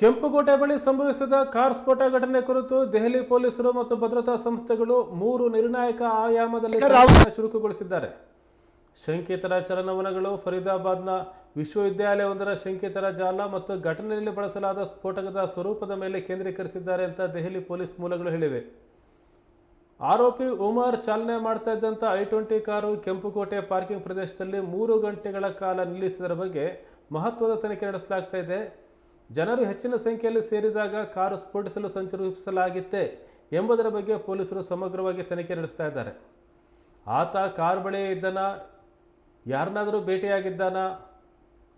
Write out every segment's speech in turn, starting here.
ಕೆಂಪುಕೋಟೆ ಬಳಿ ಸಂಭವಿಸಿದ ಕಾರ್ ಸ್ಫೋಟ ಘಟನೆ ಕುರಿತು ದೆಹಲಿ ಪೊಲೀಸರು ಮತ್ತು ಭದ್ರತಾ ಸಂಸ್ಥೆಗಳು ಮೂರು ನಿರ್ಣಾಯಕ ಆಯಾಮದಲ್ಲಿ ಚುರುಕುಗೊಳಿಸಿದ್ದಾರೆ. ಶಂಕಿತರ ಚಲನವಲನಗಳು ಫರೀದಾಬಾದ್ನ ವಿಶ್ವವಿದ್ಯಾಲಯವೊಂದರ ಶಂಕಿತರ ಜಾಲ ಮತ್ತು ಘಟನೆಯಲ್ಲಿ ಬಳಸಲಾದ ಸ್ಫೋಟಕದ ಸ್ವರೂಪದ ಮೇಲೆ ಕೇಂದ್ರೀಕರಿಸಿದ್ದಾರೆ ಅಂತ ದೆಹಲಿ ಪೊಲೀಸ್ ಮೂಲಗಳು ಹೇಳಿವೆ. ಆರೋಪಿ ಉಮರ್ ಚಾಲನೆ ಮಾಡ್ತಾ ಇದ್ದಂಥ I twenty car Kempukote parking ಪ್ರದೇಶದಲ್ಲಿ ಮೂರು ಗಂಟೆಗಳ ಕಾಲ ನಿಲ್ಲಿಸಿದರ ಬಗ್ಗೆ ಮಹತ್ವದ ತನಿಖೆ ನಡೆಸಲಾಗ್ತಾ ಇದೆ. ಜನರು ಹೆಚ್ಚಿನ ಸಂಖ್ಯೆಯಲ್ಲಿ ಸೇರಿದಾಗ ಕಾರು ಸ್ಫೋಟಿಸಲು ಸಂಚು ರೂಪಿಸಲಾಗಿತ್ತೆ ಎಂಬುದರ ಬಗ್ಗೆ ಪೊಲೀಸರು ಸಮಗ್ರವಾಗಿ ತನಿಖೆ ನಡೆಸ್ತಾ ಇದ್ದಾರೆ. ಆತ ಕಾರ್ ಬಳಿ ಇದ್ದಾನ? ಯಾರನ್ನಾದರೂ ಭೇಟಿಯಾಗಿದ್ದಾನ?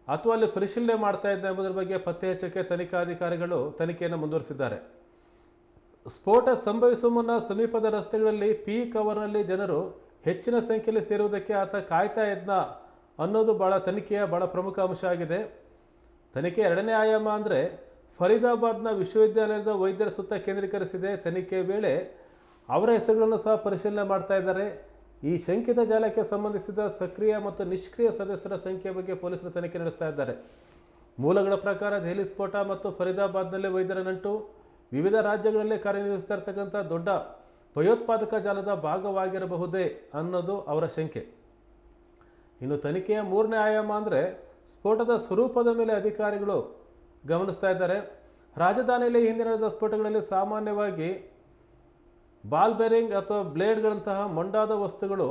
ಅಥವಾ ಅಲ್ಲಿ ಪರಿಶೀಲನೆ ಮಾಡ್ತಾ ಇದ್ದ ಎಂಬುದರ ಬಗ್ಗೆ ಪತ್ತೆ ಹಚ್ಚಕ್ಕೆ ತನಿಖಾಧಿಕಾರಿಗಳು ತನಿಖೆಯನ್ನು ಮುಂದುವರಿಸಿದ್ದಾರೆ. ಸ್ಫೋಟ ಸಂಭವಿಸುವ ಮುನ್ನ ಸಮೀಪದ ರಸ್ತೆಗಳಲ್ಲಿ ಪಿ ಕವರ್ನಲ್ಲಿ ಜನರು ಹೆಚ್ಚಿನ ಸಂಖ್ಯೆಯಲ್ಲಿ ಸೇರುವುದಕ್ಕೆ ಆತ ಕಾಯ್ತಾ ಇದ್ನ ಅನ್ನೋದು ಭಾಳ ತನಿಖೆಯ ಭಾಳ ಪ್ರಮುಖ ಅಂಶ ಆಗಿದೆ. ತನಿಖೆ ಎರಡನೇ ಆಯಾಮ ಅಂದರೆ ಫರೀದಾಬಾದ್ನ ವಿಶ್ವವಿದ್ಯಾಲಯದ ವೈದ್ಯರ ಸುತ್ತ ಕೇಂದ್ರೀಕರಿಸಿದೆ ತನಿಖೆ ವೇಳೆ ಅವರ ಹೆಸರುಗಳನ್ನು ಸಹ ಪರಿಶೀಲನೆ ಮಾಡ್ತಾ ಇದ್ದಾರೆ. ಈ ಶಂಕಿತ ಜಾಲಕ್ಕೆ ಸಂಬಂಧಿಸಿದ ಸಕ್ರಿಯ ಮತ್ತು ನಿಷ್ಕ್ರಿಯ ಸದಸ್ಯರ ಸಂಖ್ಯೆ ಬಗ್ಗೆ ಪೊಲೀಸರು ತನಿಖೆ ನಡೆಸ್ತಾ ಇದ್ದಾರೆ. ಮೂಲಗಳ ಪ್ರಕಾರ ದೆಹಲಿ ಸ್ಫೋಟ ಮತ್ತು ಫರೀದಾಬಾದ್ನಲ್ಲಿ ವೈದ್ಯರ ನಂಟು ವಿವಿಧ ರಾಜ್ಯಗಳಲ್ಲಿ ಕಾರ್ಯನಿರ್ವಹಿಸ್ತಾ ಇರ್ತಕ್ಕಂಥ ದೊಡ್ಡ ಭಯೋತ್ಪಾದಕ ಜಾಲದ ಭಾಗವಾಗಿರಬಹುದೇ ಅನ್ನೋದು ಅವರ ಶಂಕೆ. ಇನ್ನು ತನಿಖೆಯ ಮೂರನೇ ಆಯಾಮ ಅಂದರೆ ಸ್ಫೋಟದ ಸ್ವರೂಪದ ಮೇಲೆ ಅಧಿಕಾರಿಗಳು ಗಮನಿಸ್ತಾ ಇದ್ದಾರೆ. ರಾಜಧಾನಿಯಲ್ಲಿ ಹಿಂದೆ ನಡೆದ ಸ್ಫೋಟಗಳಲ್ಲಿ ಸಾಮಾನ್ಯವಾಗಿ ಬಾಲ್ ಬೇರಿಂಗ್ ಅಥವಾ ಬ್ಲೇಡ್ಗಳಂತಹ ಮೊಂಡಾದ ವಸ್ತುಗಳು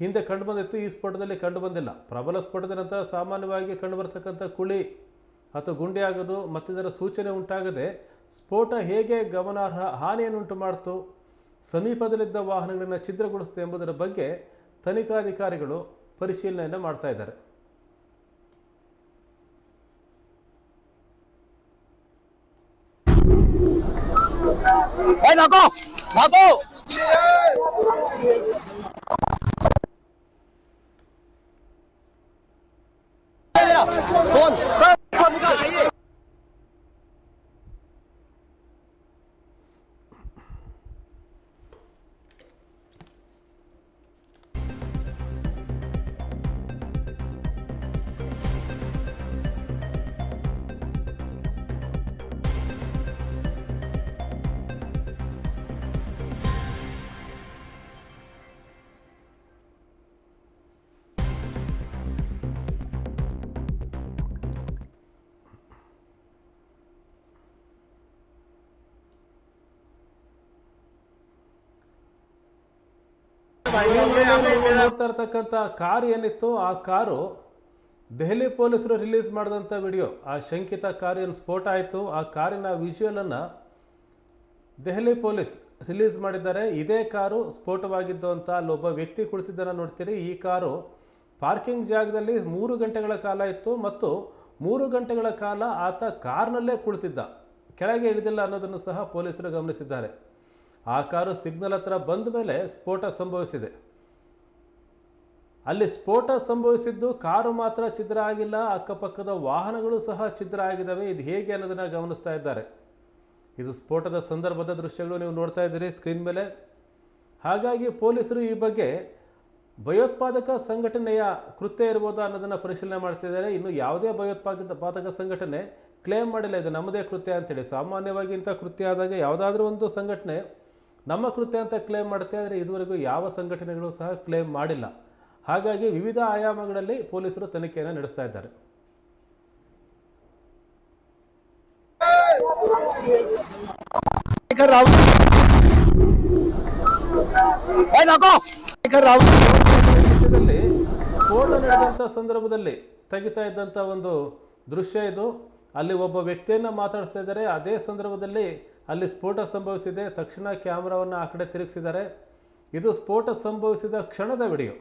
ಹಿಂದೆ ಕಂಡುಬಂದಿತ್ತು. ಈ ಸ್ಫೋಟದಲ್ಲಿ ಕಂಡುಬಂದಿಲ್ಲ. ಪ್ರಬಲ ಸ್ಫೋಟದ ನಂತರ ಸಾಮಾನ್ಯವಾಗಿ ಕಂಡುಬರ್ತಕ್ಕಂಥ ಕುಳಿ ಅಥವಾ ಗುಂಡಿ ಆಗೋದು ಮತ್ತಿದರ ಸೂಚನೆ ಉಂಟಾಗದೆ ಸ್ಫೋಟ ಹೇಗೆ ಗಮನಾರ್ಹ ಹಾನಿಯನ್ನುಂಟು ಮಾಡಿತು ಸಮೀಪದಲ್ಲಿದ್ದ ವಾಹನಗಳನ್ನು ಛಿದ್ರಗೊಳಿಸ್ತು ಎಂಬುದರ ಬಗ್ಗೆ ತನಿಖಾಧಿಕಾರಿಗಳು ಪರಿಶೀಲನೆಯನ್ನು ಮಾಡ್ತಾ ಇದ್ದಾರೆ. 喂老公老公 ನೋಡ್ತಾ ಇರ್ತಕ್ಕಂಥ ಕಾರ್ ಏನಿತ್ತು ಆ ಕಾರು ದೆಹಲಿ ಪೊಲೀಸರು ರಿಲೀಸ್ ಮಾಡಿದಂಥ ವಿಡಿಯೋ ಆ ಶಂಕಿತ ಕಾರ್ ಏನು ಸ್ಫೋಟ ಆಯಿತು ಆ ಕಾರಿನ ವಿಜುವಲನ್ನು ದೆಹಲಿ ಪೊಲೀಸ್ ರಿಲೀಸ್ ಮಾಡಿದ್ದಾರೆ. ಇದೇ ಕಾರು ಸ್ಫೋಟವಾಗಿದ್ದು ಅಂತ ಅಲ್ಲೊಬ್ಬ ವ್ಯಕ್ತಿ ಕುಳಿತಿದ್ದನ್ನು ನೋಡ್ತೀರಿ. ಈ ಕಾರು ಪಾರ್ಕಿಂಗ್ ಜಾಗದಲ್ಲಿ ಮೂರು ಗಂಟೆಗಳ ಕಾಲ ಇತ್ತು ಮತ್ತು ಮೂರು ಗಂಟೆಗಳ ಕಾಲ ಆತ ಕಾರ್ನಲ್ಲೇ ಕುಳಿತಿದ್ದ. ಕೆಳಗೆ ಇಳಿದಿಲ್ಲ ಅನ್ನೋದನ್ನು ಸಹ ಪೊಲೀಸರು ಗಮನಿಸಿದ್ದಾರೆ. ಆ ಕಾರು ಸಿಗ್ನಲ್ ಹತ್ರ ಬಂದ ಮೇಲೆ ಸ್ಫೋಟ ಸಂಭವಿಸಿದೆ. ಅಲ್ಲಿ ಸ್ಫೋಟ ಸಂಭವಿಸಿದ್ದು ಕಾರು ಮಾತ್ರ ಛಿದ್ರ ಆಗಿಲ್ಲ, ಅಕ್ಕಪಕ್ಕದ ವಾಹನಗಳು ಸಹ ಛಿದ್ರ ಆಗಿದ್ದಾವೆ. ಇದು ಹೇಗೆ ಅನ್ನೋದನ್ನು ಗಮನಿಸ್ತಾ ಇದ್ದಾರೆ. ಇದು ಸ್ಫೋಟದ ಸಂದರ್ಭದ ದೃಶ್ಯಗಳು ನೀವು ನೋಡ್ತಾ ಇದ್ದೀರಿ ಸ್ಕ್ರೀನ್ ಮೇಲೆ. ಹಾಗಾಗಿ ಪೊಲೀಸರು ಈ ಬಗ್ಗೆ ಭಯೋತ್ಪಾದಕ ಸಂಘಟನೆಯ ಕೃತ್ಯ ಇರ್ಬೋದಾ ಅನ್ನೋದನ್ನು ಪರಿಶೀಲನೆ ಮಾಡ್ತಿದ್ದಾರೆ ಇನ್ನು ಯಾವುದೇ ಭಯೋತ್ಪಾದಕ ಪಾದಕ ಸಂಘಟನೆ ಕ್ಲೇಮ್ ಮಾಡಿಲ್ಲ. ಇದು ನಮ್ಮದೇ ಕೃತ್ಯ ಅಂತೇಳಿ. ಸಾಮಾನ್ಯವಾಗಿ ಇಂಥ ಕೃತ್ಯ ಆದಾಗ ಯಾವುದಾದ್ರೂ ಒಂದು ಸಂಘಟನೆ ನಮ್ಮ ಕೃತ್ಯ ಅಂತ ಕ್ಲೇಮ್ ಮಾಡುತ್ತೆ ಆದರೆ ಇದುವರೆಗೂ ಯಾವ ಸಂಘಟನೆಗಳು ಸಹ ಕ್ಲೇಮ್ ಮಾಡಿಲ್ಲ. ಹಾಗಾಗಿ ವಿವಿಧ ಆಯಾಮಗಳಲ್ಲಿ ಪೊಲೀಸರು ತನಿಖೆಯನ್ನು ನಡೆಸ್ತಾ ಇದ್ದಾರೆ. ಸ್ಫೋಟ ನಡೆದಂತ ಸಂದರ್ಭದಲ್ಲಿ ತೆಗಿತಾ ಇದ್ದಂತ ಒಂದು ದೃಶ್ಯ ಇದು. ಅಲ್ಲಿ ಒಬ್ಬ ವ್ಯಕ್ತಿಯನ್ನು ಮಾತಾಡಿಸ್ತಾ ಇದ್ದಾರೆ. ಅದೇ ಸಂದರ್ಭದಲ್ಲಿ ಅಲ್ಲಿ ಸ್ಫೋಟ ಸಂಭವಿಸಿದೆ. ತಕ್ಷಣ ಕ್ಯಾಮ್ರಾವನ್ನು ಆ ಕಡೆ ತಿರುಗಿಸಿದ್ದಾರೆ. ಇದು ಸ್ಫೋಟ ಸಂಭವಿಸಿದ ಕ್ಷಣದ ವಿಡಿಯೋ.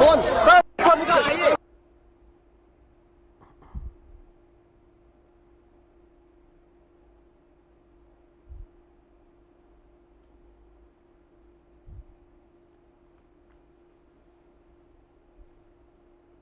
ಫೋನ್.